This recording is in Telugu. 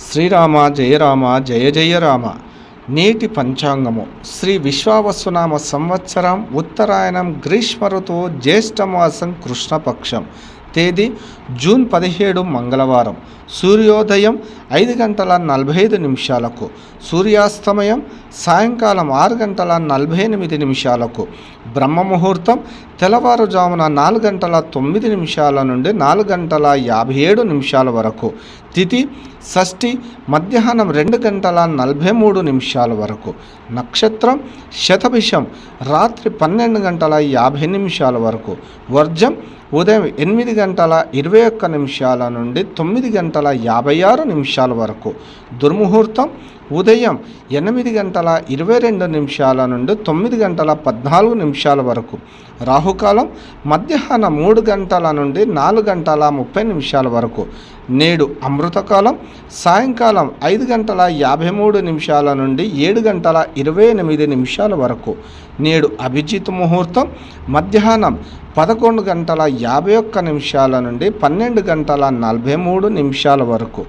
శ్రీరామ జయరామ జయ జయరామ నేటి పంచాంగము. శ్రీ విశ్వావసునామ సంవత్సరం ఉత్తరాయణం గ్రీష్మ ఋతువు జ్యేష్ఠమాసం కృష్ణపక్షం. తేదీ జూన్ పదిహేడు మంగళవారం. సూర్యోదయం ఐదు గంటల నలభై ఐదు నిమిషాలకు. సూర్యాస్తమయం సాయంకాలం ఆరు గంటల నలభై ఎనిమిది నిమిషాలకు. బ్రహ్మ ముహూర్తం తెల్లవారుజామున నాలుగు గంటల తొమ్మిది నిమిషాల నుండి నాలుగు గంటల యాభై ఏడు నిమిషాల వరకు. తిథి షష్ఠి మధ్యాహ్నం రెండు గంటల నలభై మూడు నిమిషాల వరకు. నక్షత్రం శతభిషం రాత్రి పన్నెండు గంటల యాభై నిమిషాల వరకు. వర్జం ఉదయం ఎనిమిది గంటల ఇరవై ఒక్క నిమిషాల నుండి తొమ్మిది గంటల యాభై ఆరు నిమిషాల వరకు. దుర్ముహూర్తం ఉదయం ఎనిమిది గంటల ఇరవై రెండు నిమిషాల నుండి తొమ్మిది గంటల పద్నాలుగు నిమిషాల వరకు రాహుకాలం మధ్యాహ్నం మూడు గంటల నుండి నాలుగు గంటల ముప్పై నిమిషాల వరకు నేడు అమృతకాలం సాయంకాలం ఐదు గంటల యాభై మూడు నిమిషాల నుండి ఏడు గంటల ఇరవై ఎనిమిది నిమిషాల వరకు నేడు అభిజిత్ ముహూర్తం మధ్యాహ్నం పదకొండు గంటల యాభై ఒక్క నిమిషాల నుండి పన్నెండు గంటల నలభై మూడు నిమిషాల వరకు.